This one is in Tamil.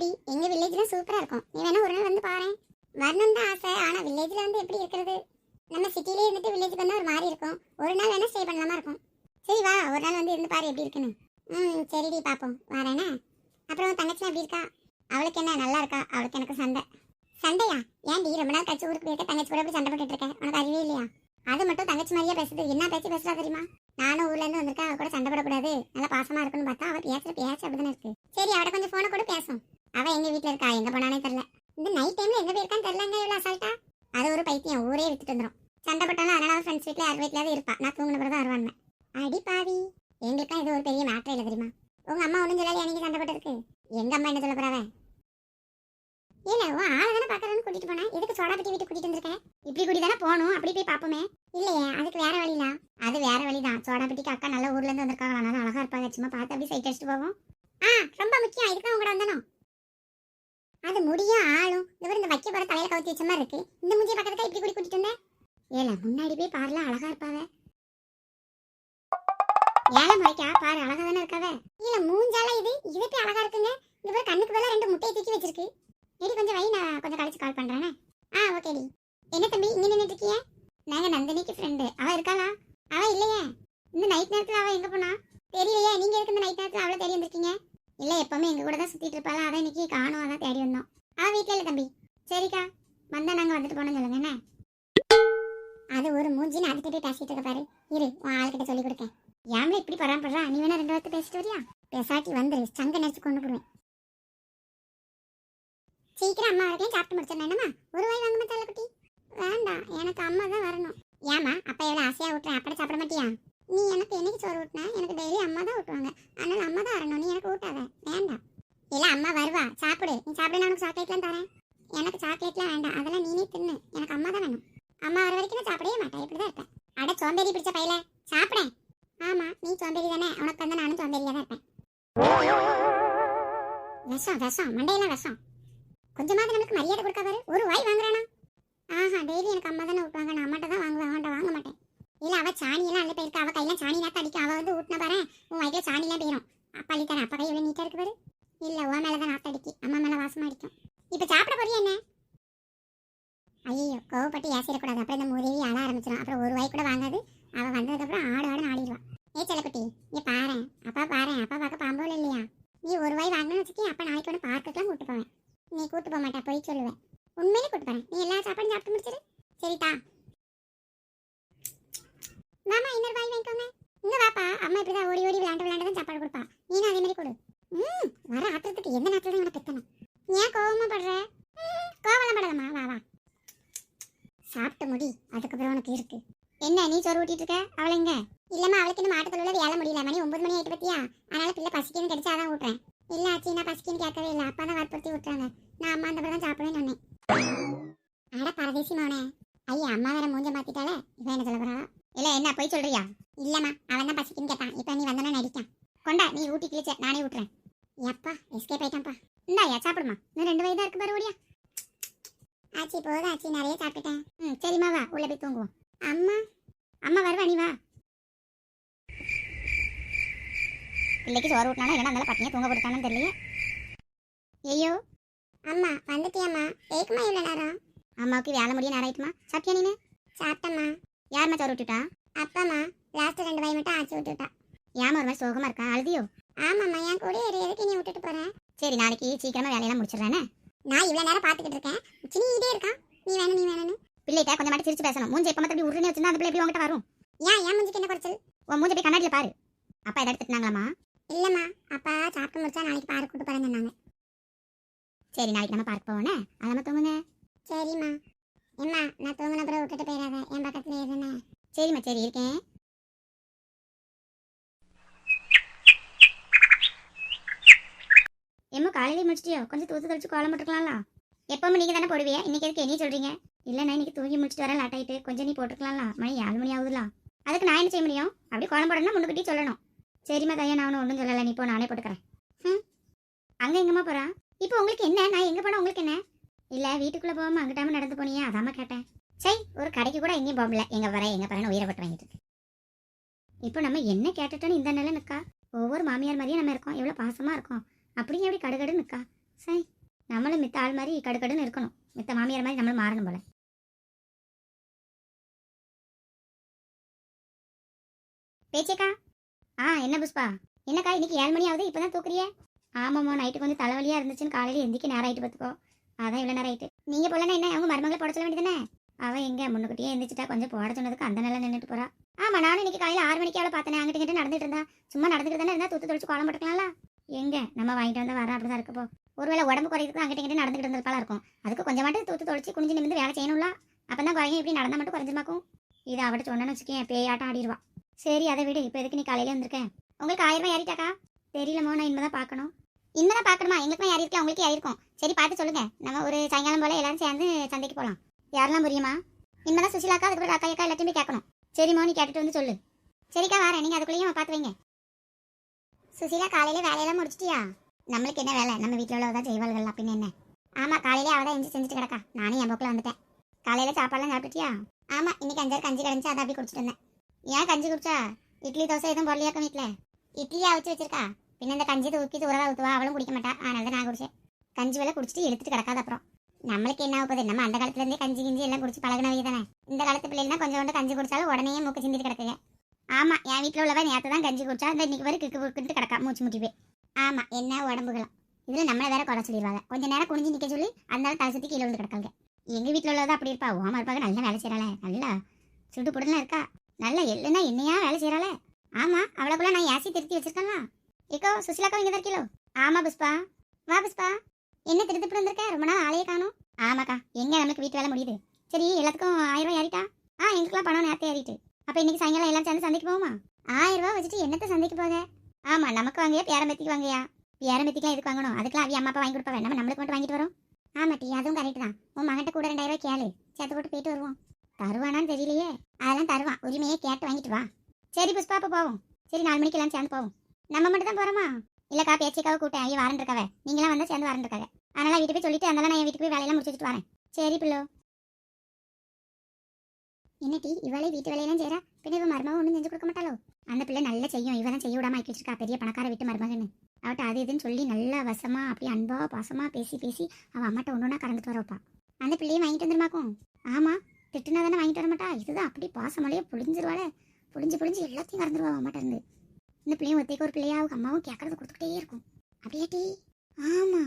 ஆமாடி எங்க வில்லேஜ்ல சூப்பரா இருக்கும். நீ வேணா ஒரு நாள் வந்து பாரு வரணும் தான் ஆசை. ஆனா வில்லேஜ்ல வந்து எப்படி இருக்கிறது? நம்ம சிட்டிலே இருந்துட்டு வில்லேஜ் வந்தா ஒரு மாதிரி இருக்கும். ஒரு நாள் வேணா ஸ்டே பண்ணலாமா இருக்கும். சரி வா ஒரு நாள் வந்து இருந்து பாரு எப்படி இருக்குன்னு. ம் சரிடி பாப்போம். வரேனே? அப்புறம் தங்கச்சி எப்படி இருக்கா? அவளுக்கு என்ன நல்லா இருக்கா? அவளுக்கு எனக்கு சண்டை. சண்டையா? ஏன்டி ரொம்ப நாள் கழிச்சு ஊருக்கு போயிருக்க? தங்கச்சி கூட எப்படி சண்டை போட்டுட்டு இருக்கேன் உனக்கு அறிவே இல்லையா? அது மட்டும் தங்கச்சி மாதிரியே பேசுது. என்ன பேச்சு பேசுறா தெரியுமா? நானும் ஊர்ல இருந்து வந்திருக்கேன். அவ கூட சண்டை போடக்கூடாது. நல்லா பாசமா இருக்குன்னு பார்த்தா அவ பேசுற பேச்சு அப்படிதானே இருக்கு. சரி அவட கொஞ்சம் போனை கூட பேசும் அவ எங்க வீட்ல இருக்கா? எங்க போனானே தெரியல இந்த நைட் டைம்ல எங்க போயிருக்கான்னு தெரியலங்க இவ்வளவு அசால்ட்டா அது ஒரு பைத்தியம். ஊரே வித்துட்டு வந்துரும். சண்டை போட்டாலும் அதனால ஃப்ரெண்ட்ஸ் வீட்ல யார் வீட்லயாவது இருப்பா. நான் தூங்கின பிறகு தான் வருவாங்க. அடி பாவி. எங்களுக்கும் இது ஒரு பெரிய மேட்டர் இல்லை தெரியுமா? உங்க அம்மா ஒன்றும் சொல்லலையா நீங்க சண்டை போட்டிருக்கு எங்க அம்மா என்ன சொல்ல போறாவ? இல்ல உன் ஆளை தானே பாக்குறேன்னு கூட்டிட்டு போனேன். எதுக்கு சோடா பட்டி வீட்டுக்கு கூட்டிட்டு வந்திருக்கேன்? இப்படி கூட்டி தானே போகணும். அப்படி போய் பாப்போமே இல்லையே அதுக்கு வேற வழியில அது வேற வழிதான். சோடா பட்டிக்கு அக்கா நல்ல ஊர்ல இருந்து வந்திருக்காங்க. அதனால அழகா இருப்பாங்க. சும்மா பார்த்து அப்படி சைட் அடிச்சுட்டு போவோம். ஆ ரொம்ப முக்கியம். இதுக்கு உங்க கூட வந்தனும். அது முடியும் ஆளும். இவர் இந்த வைக்க போற தலையில கவுத்தி வச்ச மாதிரி இருக்கு. இந்த முஞ்சி பக்கத்துக்கு இப்படி குடி கூட்டிட்டு இருந்தேன் ஏல முன்னாடி போய் பாருல அழகா இருப்பாவ. ஏல முறைக்கா பாரு அழகா தானே இருக்காவ. இல்ல மூஞ்சால இது இது போய் அழகா இருக்குங்க? இது போய் கண்ணுக்கு பதிலாக ரெண்டு முட்டையை தூக்கி வச்சிருக்கு. எடி கொஞ்சம் வை நான் கொஞ்சம் கழிச்சு கால் பண்றேனே ஆ ஓகேடி என்ன தம்பி இங்க நின்றுட்டு இருக்கிய? நாங்க நந்தினிக்கு ஃப்ரெண்டு அவ இருக்காளா? அவ இல்லையே. இந்த நைட் நேரத்துல அவ எங்க போனா? தெரியலையே நீங்க எதுக்கு இந்த நைட் நேரத்துல அவளை தேடி வந்திருக்கீங்க? இல்ல எப்பவுமே எங்க கூட தான் சுத்திட்டு இருப்பாளா? அதான் இன்னைக்கு காணும் அதான் தேடி வந்தோம். ஆ வீட்ல தம்பி. சரிக்கா. வந்தா நாங்க வந்துட்டு போனோம் சொல்லுங்க என்ன? அது ஒரு மூஞ்சின்னு அதுக்கிட்டே பேசிட்டு இருக்க பாரு. இரு உன் ஆளுகிட்ட சொல்லி கொடுக்கேன். ஏம்ல இப்படி பராமப்படுறா நீ வேணா ரெண்டு வார்த்தை பேசிட்டு வரியா? பேசாட்டி வந்துரு சங்க நினைச்சு கொண்டு போடுவேன். சீக்கிரம் அம்மா வரைக்கும் சாப்பிட்டு முடிச்சிடணும் என்னம்மா? ஒரு வாய் வாங்க மாட்டால வேண்டாம் எனக்கு அம்மா தான் வரணும். ஏமா அப்பா எவ்வளவு ஆசையா விட்டுறேன் அப்படி சாப்பிட மாட்டியா? நீ எனக்கு என்னைக்கு சோறு ஊட்டின? எனக்கு டெய்லி அம்மா தான் ஊட்டுவாங்க. அதனால அம்மா தான் வரணும் நீ எனக்கு ஊட்டாத. வேண்டாம். இல்லை அம்மா வருவா. சாப்பிடு. நீ சாப்பிட உனக்கு சாக்லேட்லாம் தரேன். எனக்கு சாக்லேட்லாம் வேண்டாம். அதெல்லாம் நீனே தின்னு. எனக்கு அம்மா தான் வேணும். அம்மா வர வரைக்கும் நான் சாப்பிடவே மாட்டேன். இப்படிதான் இருப்பேன். அட சோம்பேறி பிடிச்ச பையல. சாப்பிடேன் ஆமா நீ சோம்பேறி தானே. உனக்கு வந்து நானும் சோம்பேறியா தான் இருப்பேன். விஷம் விஷம். மண்டையெல்லாம் விஷம். கொஞ்சமாவது நமக்கு மரியாதை கொடுக்க பாரு. ஒரு வாய் வாங்குறானா? ஆஹா டெய்லி எனக்கு அம்மா தானே ஊட்டுவாங்க. நான் அம்மாட்ட தான் வாங்குவேன். அவன்கிட்ட வாங்க மாட்டேன். இல்ல அவ சாணியெல்லாம் அல்ல போயிருக்கா. அவ கையில சாணி நாத்த அடிக்கும். அவ வந்து ஊட்டின பாரு உன் வயிற்றுல சாணிலாம் போயிடும் அப்பா அள்ளி தரேன். அப்பா கை எவ்வளவு நீட்டா இருக்கு பாரு. இல்ல உன் மேலதான் நாத்த அடிக்கி. அம்மா மேல வாசமா அடிக்கும். இப்ப சாப்பிட போறியா என்ன? ஐயோ கோவப்பட்டு ஏசிடக்கூடாது. அப்புறம் இந்த மூதேவி அழ ஆரம்பிச்சிடும் அப்புறம் ஒரு வாய் கூட வாங்காது. அவ வந்ததுக்கப்புறம் ஆடு ஆடுன்னு ஆடிடுவான் ஏ செல்லக்குட்டி நீ பாரு அப்பா பாரு அப்பா பார்க்க பாம்போல இல்லையா நீ ஒரு வாய் வாங்கணும்னு வச்சுக்கி அப்பா நாளைக்கு ஒன்று பார்க்கெல்லாம் கூட்டு போவேன் நீ கூட்டு போக மாட்டா போய் சொல்லுவேன் உண்மையிலே கூட்டு போறேன் நீ எல்லா சாப்பாடும் சாப்பிட்டு முடிச்சிரு சரிதா மாமா இன்னொரு வாய் வாங்கிக்கோங்க இங்க அம்மா அம்மா இப்படிதான் ஓடி ஓடி விளையாண்டு விளையாண்டு தான் சாப்பாடு கொடுப்பா. நீனும் அதே மாதிரி கொடு. ம் வர ஆத்திரத்துக்கு எந்த நேரத்துல தான் உனக்கு பெத்தணும் ஏன் கோவமா படுற? கோவலாம் கோவம்லாம் வா வா. சாப்பிட்டு முடி அதுக்கப்புறம் உனக்கு இருக்கு. என்ன நீ சோறு ஊட்டிட்டு இருக்க? அவளை எங்க? இல்லம்மா அவளுக்கு இன்னும் ஆட்டத்தில் உள்ள வேலை முடியல. மணி ஒன்பது மணி ஆயிட்டு பத்தியா? அதனால பிள்ளை பசிக்குன்னு கிடைச்சா தான் ஊட்டுறேன். இல்ல ஆச்சு நான் பசிக்குன்னு கேட்கவே இல்லை. அப்பா தான் வற்புறுத்தி விட்டுறாங்க நான் அம்மா அந்த தான் சாப்பிடுவேன்னு சொன்னேன். அட பரதேசி மாவனே. ஐயா அம்மா வேற மூஞ்ச மாத்திட்டாலே இவன் என்ன சொல்ல போறா? இல்ல என்ன போய் சொல்றியா? இல்லம்மா அவன் தான் பசிக்குன்னு கேட்டான். இப்போ நீ வந்தனா நடிக்கான். கொண்டா நீ ஊட்டி கிழிச்ச நானே விட்டுறேன் எப்பா எஸ்கேப் ஆயிட்டான்ப்பா. இந்தாயா சாப்பிடுமா. இன்னும் ரெண்டு வயதா இருக்கு பாரு ஓடியா. ஆச்சி போதும் ஆச்சி நிறைய சாப்பிட்டுட்டேன். ம் சரிம்மா வா உள்ள போய் தூங்குவோம். அம்மா அம்மா வருவா நீ வா. பிள்ளைக்கு சோறு ஊட்டினாலும் இல்லைன்னா அந்த பட்டினியை தூங்க கொடுத்தானு தெரியலையே. ஐயோ. அம்மா வந்துட்டியாம்மா. ஏக்குமா இவ்வளோ நேரம். அம்மாவுக்கு வேலை முடிய நேரம் ஆயிட்டுமா? சாப்பிட்டியா நீனு? சாப்பிட்டம்மா. யாரும்மா சோறு விட்டுட்டா? அப்பாம்மா லாஸ்ட் ரெண்டு வாய் மட்டும் ஆச்சு விட்டுட்டா. ஏமா ஒரு மாதிரி சோகமா இருக்கா? அழுதியோ? ஆமாம்மா என் கூட இரு, எதுக்கு நீ விட்டுட்டு போறேன் சரி நாளைக்கு சீக்கிரமா வேலையெல்லாம் முடிச்சிடுறேனே நான் இவ்வளோ நேரம் பார்த்துக்கிட்டு இருக்கேன். சின்னிக்கிட்டே இருக்கான். நீ வேணும் நீ வேணும்னு பிள்ளைகிட்ட கொஞ்சம் மட்டும் சிரிச்சு பேசணும். மூஞ்சி எப்போ மத்தபடி உருன்னு வச்சிருந்தா அந்த பிள்ளை எப்படி உங்ககிட்ட வரும்? ஏன் ஏன் மூஞ்சிக்கு என்ன குறைச்சல்? உன் மூஞ்சி போய் கண்ணாடியில் பாரு. அப்பா எதாவது எடுத்துட்டாங்களாமா இல்லம்மா அப்பா சாப்பிட்டு முடிச்சா நாளைக்கு பார்க் கூட்டு போறேன்னு சொன்னாங்க. சரி நாளைக்கு நம்ம பார்க் போவோனே அதாம தூங்குங்க. சரிம்மா. எம்மா நான் தூங்கின பிறகு விட்டுட்டு போயிடாத. என் பக்கத்துல இருந்தேன் சரிம்மா சரி இருக்கேன். எம்மா காலையிலே முடிச்சிட்டியோ கொஞ்சம் தூத்து தெளிச்சு கோலம் போட்டுக்கலாம்ல எப்பவுமே நீங்க தானே போடுவியா? இன்னைக்கு எதுக்கு என்ன சொல்றீங்க? இல்லைண்ணா நான் இன்னைக்கு தூங்கி முடிச்சிட்டு வரேன் லேட் ஆயிட்டு கொஞ்சம் நீ போட்டுக்கலாம்ல மணி ஏழு மணி ஆகுதுல. அதுக்கு நான் என்ன செய்ய முடியும்? அப்படி கோலம் போடணும்னா முன்னுக்கிட்டே சொல்லணும். சரிம்மா தையா நான் ஒன்றும் சொல்லலை. நீ போ நானே போட்டுக்கிறேன். ம் அங்கே எங்கம்மா போகிறான் இப்போ உங்களுக்கு என்ன? நான் எங்கே போனால் உங்களுக்கு என்ன? இல்ல வீட்டுக்குள்ள போகாம அங்கிட்டாம நடந்து போனியா அதாம கேட்டேன். சரி ஒரு கடைக்கு கூட எங்கேயும் போகல எங்க வர எங்க போறேன்னு உயிரை போட்டு வாங்கிட்டு. இப்போ நம்ம என்ன கேட்டுட்டோன்னு இந்த நிலை நிக்கா ஒவ்வொரு மாமியார் மாதிரியும் நம்ம இருக்கோம். எவ்வளவு பாசமா இருக்கோம். அப்படியே எப்படி கடுகடு நிக்கா சரி நம்மளும் மித்த ஆள் மாதிரி கடுகடுன்னு இருக்கணும். மித்த மாமியார் மாதிரி நம்மளும் மாறணும் போல. பேச்சேக்கா ஆ என்ன புஷ்பா? என்னக்கா இன்னைக்கு ஏழு மணி ஆகுது. இப்பதான் தூக்குறியே? ஆமாம்மா நைட்டுக்கு வந்து தலைவலியா இருந்துச்சுன்னு காலையில எந்திக்க நேரம் ஆயிட்டு பார்த்துக்கோ. அதான் இவ்வளோ நேரம் ஆயிட்டு. நீங்க போலன்னா என்ன? அவங்க மருமகளை போட சொல்ல வேண்டியதானே அவன் எங்க? முன்னுக்குட்டியே எந்திரிச்சிட்டா கொஞ்சம் போட சொன்னதுக்கு அந்த நிலை நின்றுட்டு போறா. ஆமா நானும் இன்னைக்கு காலையில ஆறு மணிக்கு அவளை பார்த்தேன். அங்கிட்ட நடந்துட்டு இருந்தா. சும்மா நடந்துட்டு தானே இருந்தா? தூத்து தொழிச்சு கோலம் போட்டுக்கலாம்ல. எங்க? நம்ம வாங்கிட்டு வந்தா வர அப்படிதான் இருக்கப்போ. ஒருவேளை உடம்பு குறையிறதுக்கு அங்கிட்ட இங்கிட்டு நடந்துட்டு இருந்திருப்பாளா இருக்கும். அதுக்கு கொஞ்சமாட்டு தூத்து தொழிச்சு குனிஞ்சு நிமிந்து வேலை செய்யணும்ல. அப்பதான் குறையும். இப்படி நடந்தா மட்டும் குறைஞ்சிருமாக்கும்? இது அவட்ட சொன்னேன்னு வச்சுக்கேன். பேயாட்டம் ஆடிடுவா சரி அதை விடு. இப்போ எதுக்கு நீ காலையில வந்திருக்கேன் உங்களுக்கு ஆயிரம் ரூபாய் ஏறிட்டாக்கா? தெரியலமோ நான் இனிமே தான் பார்க்கணும். இனிமே தான் பார்க்கணுமா? எங்களுக்கும் யார் இருக்கலாம் உங்களுக்கு யாருக்கும் சரி பார்த்து சொல்லுங்க. நம்ம ஒரு சாயங்காலம் போல எல்லாரும் சேர்ந்து சந்தைக்கு போகலாம் யாரெல்லாம் புரியுமா? இனிமே தான் சுசிலாக்கா அதுக்கப்புறம் அக்கா அக்கா எல்லாத்தையுமே கேட்கணும். சரி நீ கேட்டுட்டு வந்து சொல்லு. சரிக்கா வரேன். நீங்கள் அதுக்குள்ளேயும் பார்த்து வைங்க. சுசீலா காலையில வேலையெல்லாம் முடிச்சிட்டியா? நம்மளுக்கு என்ன வேலை? நம்ம வீட்டில் உள்ளதான் செய்வாள்கள் அப்படின்னு என்ன? ஆமா காலையில தான் எஞ்சி செஞ்சுட்டு கிடக்கா. நானும் என் போக்கில் வந்துட்டேன். காலையில சாப்பாடுலாம் சாப்பிட்டுட்டியா? ஆமா இன்னைக்கு அஞ்சாறு கஞ்சி கிடந்துச்சு அதை அப்படி குடிச்சிட்டு இருந்தேன். ஏன் கஞ்சி குடிச்சா? இட்லி தோசை எதுவும் பொருளியாக்கம் வீட்டில்? இட்லியா அவிச்சு வச்சிருக்கா? பின்ன இந்த கஞ்சி தூக்கி தூரா ஊற்றுவா அவளும் குடிக்க மாட்டா. அதனால தான் நான் குடிச்சேன். கஞ்சி வேலை குடிச்சிட்டு எடுத்துட்டு கிடக்காது அப்புறம். நம்மளுக்கு என்ன ஆகுது நம்ம அந்த காலத்துல இருந்தே கஞ்சி கிஞ்சி எல்லாம் குடிச்சு பழகினவங்க தானே. இந்த காலத்து பிள்ளைலாம் கொஞ்சோண்டு கஞ்சி குடிச்சாலும் உடனே மூக்கு சிந்திட்டு கிடக்குங்க. ஆமா என் வீட்டில் உள்ளவன் நேற்று தான் கஞ்சி குடிச்சா இந்த இன்னைக்கு வரை கிக்கு கிட்டு கிடக்கா மூச்சு முட்டி போய். ஆமா என்ன உடம்புகளும். இதுல நம்மளை வேற குறை சொல்லிடுவாங்க. கொஞ்ச நேரம் குனிஞ்சு நிக்க சொல்லி அதனால தலை சுத்தி கீழே வந்து கிடக்காங்க எங்க வீட்டில் உள்ளதா அப்படி இருப்பா. ஓமா இருப்பாங்க நல்லா வேலை செய்யறாளே நல்லா சுட்டு புடலாம் இருக்கா? நல்லா எள்ளுனா என்னையா வேலை செய்யறாளே ஆமா அவளுக்குள்ள நான் ஏசி திருத்தி வச்சிருக்கலாம் இக்கோ சுசிலாக்கா இங்க தான் இருக்கீங்களோ ஆமா புஷ்பா. வா புஷ்பா. என்ன திருத்தி வந்திருக்க ரொம்ப நாள் ஆளையே காணும். ஆமாக்கா எங்க நமக்கு வீட்டு வேலை முடியுது. சரி எல்லாத்துக்கும் ஆயிரம் ரூபாய் ஏறிட்டா? ஆ எங்களுக்குலாம் பணம் நேரத்தை ஏறிட்டு. அப்ப இன்னைக்கு சாயங்காலம் எல்லாம் சேர்ந்து சந்தைக்கு போவோமா? ஆயிரம் ரூபாய் வச்சுட்டு என்னத்த சந்தைக்கு போக? ஆமா நமக்கு வாங்கியா பேரம்பத்திக்கு வாங்கியா? பேரம்பத்திக்கெல்லாம் எதுக்கு வாங்கணும்? அதுக்கெல்லாம் அவி அம்மா அப்பா வாங்கி கொடுப்பா வேணாம் நம்மளுக்கு மட்டும் வாங்கிட்டு வரோம். ஆமா டீ அதுவும் கரெக்ட் தான். உன் மகன்கிட்ட கூட ரெண்டாயிரம் ரூபாய் கேளு. சேர்த்து போட்டு போயிட்டு வருவோம். தருவானான்னு தெரியலையே. அதெல்லாம் தருவான். உரிமையே கேட்டு வாங்கிட்டு வா. சரி புஷ்பா அப்போ போவோம். சரி நாலு மணிக்கு எல்லாம் சேர்ந்து போவோம். நம்ம மட்டும் தான் போறோமா? இல்லக்கா பேச்சிக்காவை கூட்டேன் ஐயா வரேன் இருக்காவே நீங்களாம் வந்தா சேர்ந்து வரேன் இருக்காங்க அதனால வீட்டுக்கு போய் சொல்லிட்டு அதனால நான் என் வீட்டுக்கு போய் வேலையெல்லாம் முடிச்சுட்டு வரேன். சரி பிள்ளோ என்னட்டி இவளே வீட்டு வேலையெல்லாம் செய்யறா பின்ன இவன் மருமகம் ஒன்றும் செஞ்சு கொடுக்க மாட்டாளோ? அந்த பிள்ளை நல்லா செய்யும். இவ செய்ய விடாம ஆக்கி வச்சிருக்கா. பெரிய பணக்கார வீட்டு மருமகன்னு. அவட்ட அது இதுன்னு சொல்லி நல்லா வசமா அப்படியே அன்பா பாசமா பேசி பேசி அவன் அம்மாட்ட ஒன்று ஒன்றா கறந்துட்டு வரப்பா அந்த பிள்ளையும் வாங்கிட்டு வந்துருமாக்கும். ஆமா திட்டுனா தானே வாங்கிட்டு வர மாட்டா? இதுதான் அப்படி பாசமலையே புளிஞ்சிருவாளே புளிஞ்சு புளிஞ்சு எல்லாத்தையும் கறந்துருவா அம்மாட்ட இருந்து. இந்த பிள்ளையும் ஒத்தைக்கு ஒரு பிள்ளையா அவங்க அம்மாவும் கேட்கறது கொடுத்துக்கிட்டே இருக்கும். அப்படியே டீ ஆமா.